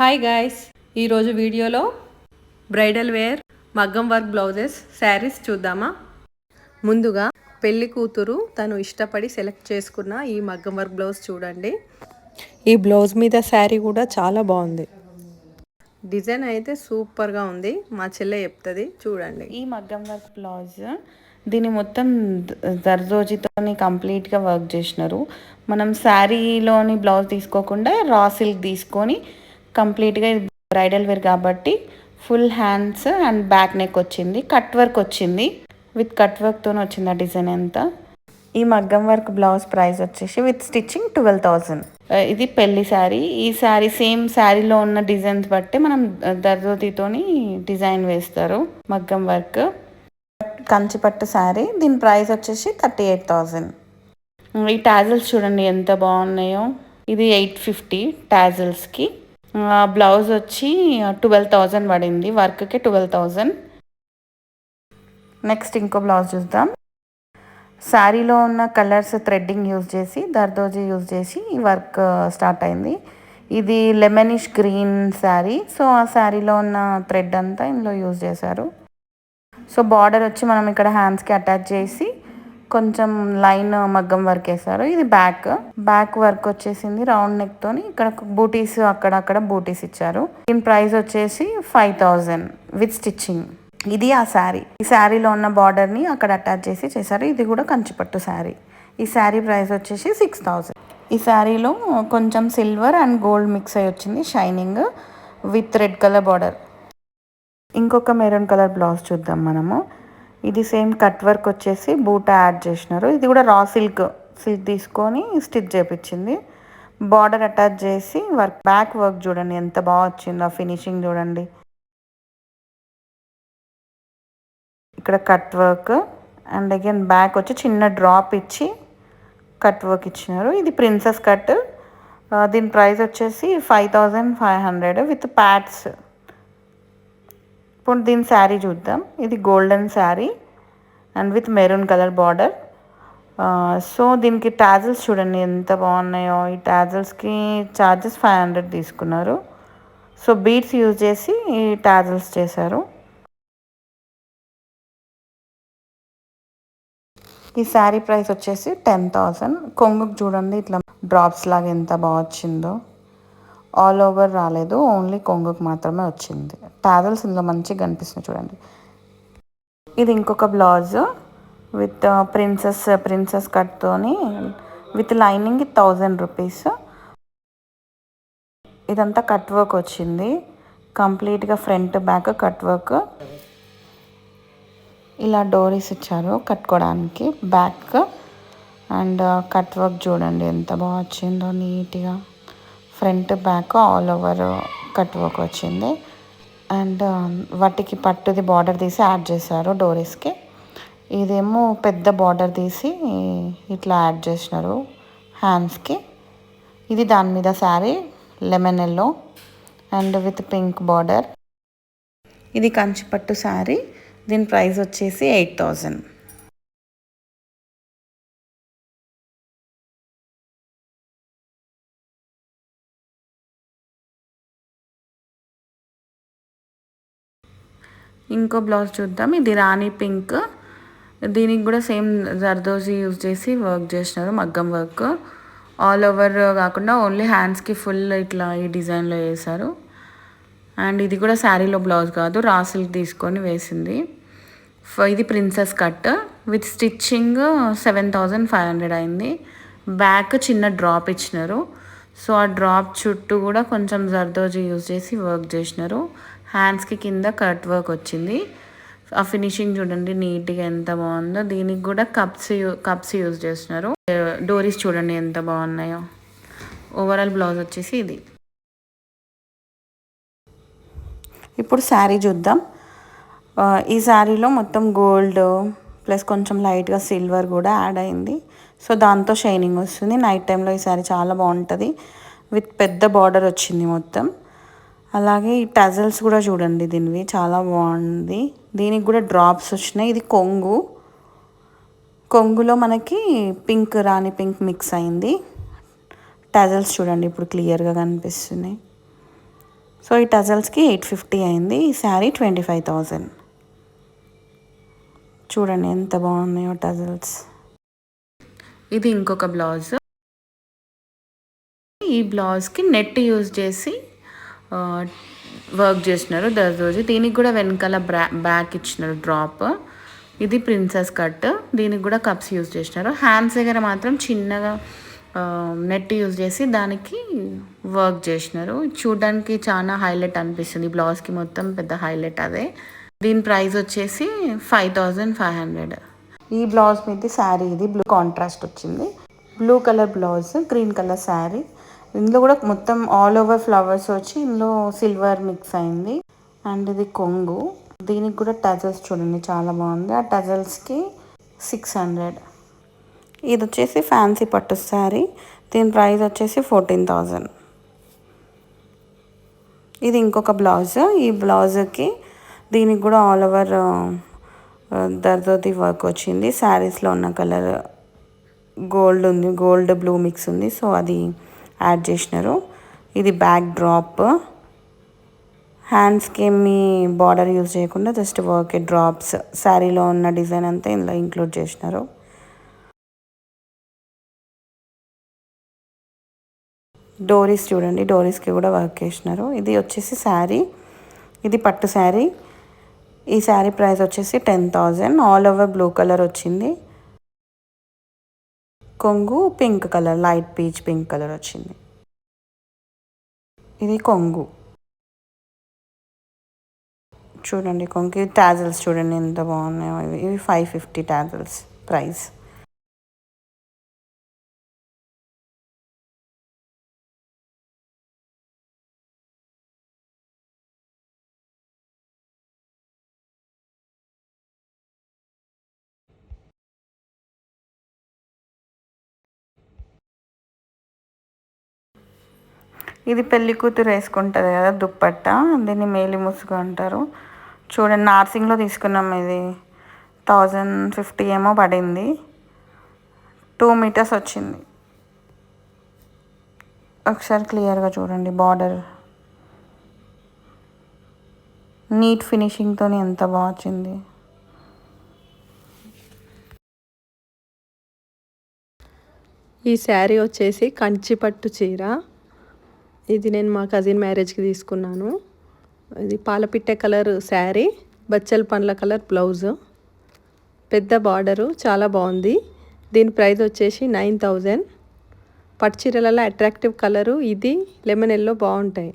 Hi guys ఈరోజు వీడియోలో bridal wear మగ్గం వర్క్ బ్లౌజెస్ శారీస్ చూద్దామా? ముందుగా పెళ్ళి కూతురు తను ఇష్టపడి సెలెక్ట్ చేసుకున్న ఈ మగ్గం వర్క్ బ్లౌజ్ చూడండి. ఈ బ్లౌజ్ మీద శారీ కూడా చాలా బాగుంది. డిజైన్ అయితే సూపర్గా ఉంది. మా చెల్లె చెప్తుంది చూడండి. ఈ మగ్గం వర్క్ బ్లౌజ్ దీన్ని మొత్తం దర్జోజీతోని కంప్లీట్గా వర్క్ చేసినారు. మనం శారీలోని బ్లౌజ్ తీసుకోకుండా రా సిల్క్ తీసుకొని కంప్లీట్గా ఇది బ్రైడల్ వేర్ కాబట్టి full hands and back neck వచ్చింది. కట్ వర్క్ వచ్చింది. విత్ కట్ వర్క్తో వచ్చింది ఆ డిజైన్ అంతా. ఈ మగ్గం వర్క్ బ్లౌజ్ ప్రైస్ వచ్చేసి విత్ స్టిచ్చింగ్ ట్వెల్వ్ థౌజండ్ ఇది పెళ్ళి శారీ. ఈ శారీ సేమ్ శారీలో ఉన్న డిజైన్స్ బట్టి మనం దర్జోతితోని డిజైన్ వేస్తారు మగ్గం వర్క్. కంచిపట్టు శారీ. దీని ప్రైస్ వచ్చేసి థర్టీ ఎయిట్ థౌజండ్ ఈ టాజల్స్ చూడండి ఎంత బాగున్నాయో. ఇది ఎయిట్ ఫిఫ్టీ టాజల్స్కి. బ్లౌజ్ వచ్చి ట్వెల్వ్ థౌజండ్ పడింది వర్క్కి ట్వెల్వ్ థౌజండ్. నెక్స్ట్ ఇంకో బ్లౌజ్ చూద్దాం. శారీలో ఉన్న కలర్స్ థ్రెడ్డింగ్ యూజ్ చేసి దర్దోజీ యూజ్ చేసి ఈ వర్క్ స్టార్ట్ అయింది. ఇది లెమనిష్ గ్రీన్ శారీ సో ఆ శారీలో ఉన్న థ్రెడ్ అంతా ఇందులో యూజ్ చేశారు. సో బార్డర్ వచ్చి మనం ఇక్కడ హ్యాండ్స్కి అటాచ్ చేసి కొంచెం లైన్ మగ్గం వర్క్ వేసారు ఇది బ్యాక్ బ్యాక్ వర్క్ వచ్చేసింది రౌండ్ నెక్ తోని. ఇక్కడ బూటీస్ అక్కడక్కడ బూటీస్ ఇచ్చారు. దీని ప్రైస్ వచ్చేసి ఫైవ్ థౌజండ్ విత్ స్టిచ్చింగ్ ఇది ఆ శారీ ఈ శారీలో ఉన్న బార్డర్ని అక్కడ అటాచ్ చేసి చేశారు. ఇది కూడా కంచిపట్టు శారీ ఈ శారీ ప్రైస్ వచ్చేసి సిక్స్ థౌజండ్ ఈ శారీలో కొంచెం సిల్వర్ అండ్ గోల్డ్ మిక్స్ అయి వచ్చింది. Shining with red colour border ఇంకొక మెరూన్ కలర్ బ్లౌజ్ చూద్దాం మనము. ఇది సేమ్ కట్ వర్క్ వచ్చేసి బూట యాడ్ చేసినారు. ఇది కూడా రా సిల్క్ సిల్క్ తీసుకొని స్టిచ్ చేపించింది బార్డర్ అటాచ్ చేసి వర్క్ బ్యాక్ వర్క్ చూడండి ఎంత బాగా వచ్చిందో ఫినిషింగ్ చూడండి. ఇక్కడ cut work and again back వచ్చి చిన్న డ్రాప్ ఇచ్చి కట్ వర్క్ ఇచ్చినారు. ఇది ప్రిన్సెస్ కట్. దీని ప్రైస్ వచ్చేసి five thousand five hundred with pads ఇప్పుడు దీని శారీ చూద్దాం. ఇది golden sari and with maroon colour border. So దీనికి ట్యాజల్స్ చూడండి ఎంత బాగున్నాయో. ఈ టాజల్స్కి ఛార్జెస్ ఫైవ్ హండ్రెడ్ తీసుకున్నారు. సో బీడ్స్ యూజ్ చేసి ఈ టాజల్స్ చేశారు. ఈ శారీ ప్రైస్ వచ్చేసి టెన్ థౌసండ్. కొంగుకు చూడండి ఇట్లా డ్రాప్స్ లాగా ఎంత బాగా వచ్చిందో. ఆల్ ఓవర్ రాలేదు ఓన్లీ కొంగుకు మాత్రమే వచ్చింది. ప్యాదల్స్ ఇందులో మంచిగా కనిపిస్తుంది చూడండి. ఇది ఇంకొక బ్లౌజ్ విత్ ప్రిన్సెస్ ప్రిన్సెస్ కట్తోని విత్ లైనింగ్ థౌజండ్ రూపీస్ ఇదంతా కట్ వర్క్ వచ్చింది. కంప్లీట్గా ఫ్రంట్ బ్యాక్ కట్ వర్క్ ఇలా డోరీస్ ఇచ్చారు కట్టుకోవడానికి. బ్యాక్ అండ్ కట్ వర్క్ చూడండి ఎంత బాగా వచ్చిందో నీట్గా front back all over cut work వచ్చింది. అండ్ um, వాటికి పట్టుది బార్డర్ తీసి యాడ్ చేశారు డోరీస్కి. ఇదేమో పెద్ద బార్డర్ తీసి ఇట్లా యాడ్ చేసినారు హ్యాండ్స్కి. ఇది దాని మీద sari lemon yellow and with pink border. ఇది కంచిపట్టు శారీ. దీని ప్రైస్ వచ్చేసి ఎయిట్ థౌజండ్. ఇంకో బ్లౌజ్ చూద్దాం. ఇది రాణి పింక్. దీనికి కూడా సేమ్ జర్దోజీ యూజ్ చేసి వర్క్ చేసినారు మగ్గం వర్క్. ఆల్ ఓవర్ కాకుండా ఓన్లీ హ్యాండ్స్కి ఫుల్ ఇట్లా ఈ డిజైన్లో వేశారు. అండ్ ఇది కూడా శారీలో బ్లౌజ్ కాదు రా సిల్క్ తీసుకొని వేసింది. ఇది princess cut. With stitching seven thousand five hundred అయింది. బ్యాక్ చిన్న డ్రాప్ ఇచ్చినారు. సో ఆ డ్రాప్ చుట్టూ కూడా కొంచెం జర్దోజీ యూజ్ చేసి వర్క్ చేసినారు. హ్యాండ్స్కి కింద కట్ వర్క్ వచ్చింది. ఆ ఫినిషింగ్ చూడండి నీట్గా ఎంత బాగుందో. దీనికి కూడా కప్స్ కప్స్ యూజ్ చేస్తున్నారు. డోరీస్ చూడండి ఎంత బాగున్నాయో. ఓవరాల్ బ్లౌజ్ వచ్చేసి ఇది. ఇప్పుడు శారీ చూద్దాం. ఈ శారీలో మొత్తం గోల్డ్ ప్లస్ కొంచెం లైట్గా సిల్వర్ కూడా యాడ్ అయింది. సో దాంతో షైనింగ్ వస్తుంది. నైట్ టైంలో ఈ శారీ చాలా బాగుంటుంది. విత్ పెద్ద బార్డర్ వచ్చింది మొత్తం. అలాగే ఈ టజల్స్ కూడా చూడండి దీనివి. చాలా బాగుంది. దీనికి కూడా డ్రాప్స్ వచ్చినాయి. ఇది కొంగు. కొంగులో మనకి పింక్ రాణి పింక్ మిక్స్ అయింది. టజల్స్ చూడండి ఇప్పుడు క్లియర్గా కనిపిస్తున్నాయి. సో ఈ టజల్స్కి ఎయిట్ ఫిఫ్టీ అయింది. ఈ శారీ ట్వంటీ ఫైవ్ థౌజండ్. చూడండి ఎంత బాగున్నాయో టజల్స్ ఇది ఇంకొక బ్లౌజ్. ఈ బ్లౌజ్కి నెట్ యూజ్ చేసి వర్క్ చేసినారు దర్దోజీ దీనికి కూడా వెనకాల బ్రా బ్యాక్ ఇచ్చినారు డ్రాప్ ఇది ప్రిన్సెస్ కట్ దీనికి కూడా కప్స్ యూజ్ చేసినారు హ్యాండ్స్ దగ్గర మాత్రం చిన్నగా నెట్ యూజ్ చేసి దానికి వర్క్ చేసినారు చూడడానికి చాలా హైలైట్ అనిపిస్తుంది. బ్లౌజ్కి మొత్తం పెద్ద హైలైట్ అదే. దీని ప్రైస్ వచ్చేసి ఫైవ్ థౌజండ్ ఫైవ్ హండ్రెడ్ ఈ బ్లౌజ్ మీద శారీ ఇది బ్లూ కాంట్రాస్ట్ వచ్చింది. Blue colour blouse green colour sari ఇందులో కూడా మొత్తం ఆల్ ఓవర్ ఫ్లవర్స్ వచ్చి ఇందులో సిల్వర్ మిక్స్ అయింది. అండ్ ఇది కొంగు. దీనికి కూడా టజల్స్ చూడండి చాలా బాగుంది. ఆ టజల్స్కి సిక్స్ హండ్రెడ్ ఇది వచ్చేసి ఫ్యాన్సీ పట్టు శారీ దీని ప్రైస్ వచ్చేసి ఫోర్టీన్ థౌజండ్ ఇది ఇంకొక బ్లౌజ్ ఈ బ్లౌజ్కి దీనికి కూడా ఆల్ ఓవర్ దర్దోతి వర్క్ వచ్చింది. శారీస్లో ఉన్న కలర్ గోల్డ్ ఉంది గోల్డ్ బ్లూ మిక్స్ ఉంది. సో అది యాడ్ చేసినారు. ఇది బ్యాక్ డ్రాప్. హ్యాండ్స్కి ఏమి బార్డర్ యూజ్ చేయకుండా జస్ట్ వర్క్ డ్రాప్స్ శారీలో ఉన్న డిజైన్ అంతా ఇందులో ఇంక్లూడ్ చేసినారు. డోరీస్ చూడండి డోరీస్కి కూడా వర్క్ చేసినారు. ఇది వచ్చేసి శారీ. ఇది పట్టు శారీ. ఈ శారీ ప్రైస్ వచ్చేసి ten thousand all over blue colour వచ్చింది. కొంగు pink colour light peach pink colour వచ్చింది. ఇది కొంగు. చూడండి కొంగు టాజల్స్ చూడండి ఎంత బాగున్నాయో. ఇవి ఇవి ఫైవ్ ఫిఫ్టీ టాజల్స్ ప్రైస్. ఇది పెళ్ళి కూతురు వేసుకుంటుంది కదా దుప్పట్ట? దీన్ని మేలి ముసుగు అంటారు. చూడండి నార్సింగ్లో తీసుకున్నాం ఇది. థౌజండ్ ఫిఫ్టీ ఏమో పడింది. టూ మీటర్స్ వచ్చింది. ఒకసారి క్లియర్గా చూడండి బార్డర్. నీట్ ఫినిషింగ్తో ఎంత బాగా వచ్చింది. ఈ శారీ వచ్చేసి కంచి పట్టు చీర. ఇది నేను మా కజిన్ మ్యారేజ్కి తీసుకున్నాను. ఇది పాలపిట్టె కలర్ శారీ బచ్చల పండ్ల కలర్ బ్లౌజ్. పెద్ద బార్డరు చాలా బాగుంది. దీని ప్రైస్ వచ్చేసి నైన్ థౌజండ్. పట్టు చీరలలో అట్రాక్టివ్ కలరు ఇది లెమన్ ఎల్లో బాగుంటాయి.